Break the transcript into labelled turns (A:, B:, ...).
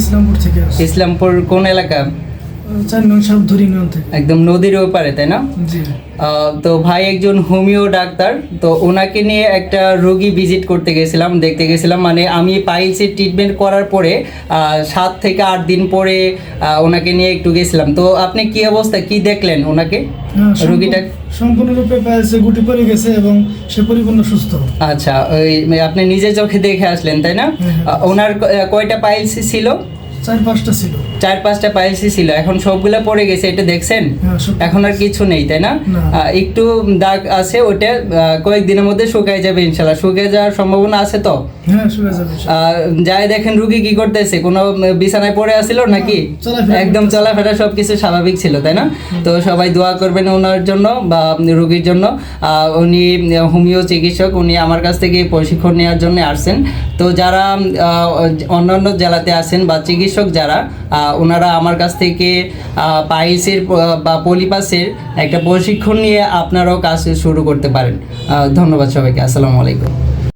A: ইসলামপুর থেকে
B: ইসলামপুর কোন এলাকা? একদম নদীর ওপারে তাই না? তো ভাই একজন হোমিও ডাক্তার তো ওনাকে নিয়ে একটা রোগী ভিজিট করতে গেছিলাম দেখতে গেছিলাম মানে আমি পাইলসের ট্রিটমেন্ট করার পরে সাত থেকে আট দিন পরে ওনাকে নিয়ে একটু গেছিলাম। তো আপনি কি অবস্থা কি দেখলেন ওনাকে?
A: হ্যাঁ, সম্পূর্ণ-
B: রোগীটা
A: সম্পূর্ণরূপে পায়েছে গুটি পড়ে গেছে এবং সে পরিপূর্ণ সুস্থ।
B: আচ্ছা ওই আপনি নিজে চোখে দেখে আসলেন তাই না? ওনার কয়টা পাইলস ছিল?
A: চার পাঁচটা ছিল।
B: চার পাঁচটা ছিল। এখন সবগুলা পড়ে গেছে এটা দেখছেন?
A: হ্যাঁ, সব-
B: এখন আর কিছু নেই তাই না। একটু দাগ আছে ওটা কয়েকদিনের মধ্যে শুকায় যাবে ইনশাল্লাহ শুকিয়ে যাওয়ার সম্ভাবনা আছে তো?
A: হ্যাঁ
B: যাই দেখেন রুগী কি করতেছে? কোনো বিছানায় পড়ে আছিল নাকি? একদম
A: করতেছে।
B: চলাফেরা সবকিছু স্বাভাবিক ছিল তাই না? তো সবাই দোয়া করবেন ওনার জন্য বা রুগীর জন্য। উনি হোমিও চিকিৎসক উনি আমার কাছ থেকে প্রশিক্ষণ নেওয়ার জন্য আসছেন। তো যারা অন্যান্য জেলাতে আছেন বা চিকিৎসক যারা আহ, ওনারা আমার কাছ থেকে পাইসের বা পলিপাসের একটা প্রশিক্ষণ নিয়ে আপনারাও কাজ শুরু করতে পারেন। ধন্যবাদ সবাইকে। আসসালামু আলাইকুম।